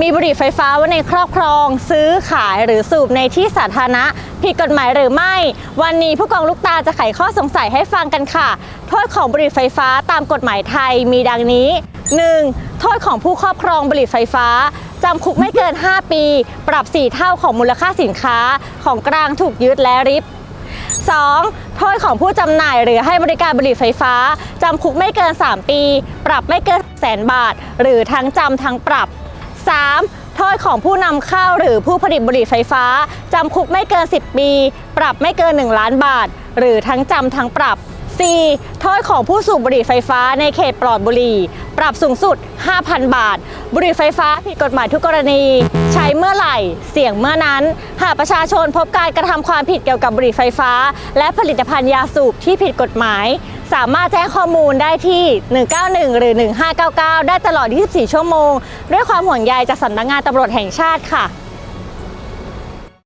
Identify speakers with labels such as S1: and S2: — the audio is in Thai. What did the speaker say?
S1: มีบุหรี่ไฟฟ้าไว้ในครอบครอง ซื้อขายหรือสูบในที่สาธารณะ ผิดกฎหมายหรือไม่ วันนี้ผู้กองลูกตาจะไขข้อสงสัยให้ฟังกันค่ะ โทษของบุหรี่ไฟฟ้าตามกฎหมายไทยมีดังนี้ 1. โทษของผู้ครอบครองบุหรี่ไฟฟ้าจำคุกไม่เกิน 5 ปี ปรับ 4 เท่าของมูลค่าสินค้า ของกลางถูกยึดและริบ 2. โทษของผู้จำหน่ายหรือให้บริการบุหรี่ไฟฟ้า จำคุกไม่เกิน 3 ปี ปรับไม่เกินแสนบาท หรือทั้งจำทั้งปรับ 3. โทษของผู้นำเข้าหรือผู้ผลิตบุหรี่ไฟฟ้า จำคุกไม่เกิน 10 ปี ปรับไม่เกิน 1 ล้านบาท หรือทั้งจำทั้งปรับ 4. โทษของผู้สูบบุหรี่ไฟฟ้าในเขตปลอดบุหรี่ ปรับสูงสุด 5,000 บาท บุหรี่ไฟฟ้าผิดกฎหมายทุกกรณี ใช้เมื่อไหร่ เสี่ยงเมื่อนั้น หากประชาชนพบการกระทำความผิดเกี่ยวกับบุหรี่ไฟฟ้า และผลิตภัณฑ์ยาสูบที่ผิดกฎหมาย สามารถแจ้งข้อมูลได้ที่ 191 หรือ 1599 ได้ตลอด 24 ชั่วโมง ด้วยความห่วงใยจากสำนักงานตำรวจแห่งชาติค่ะ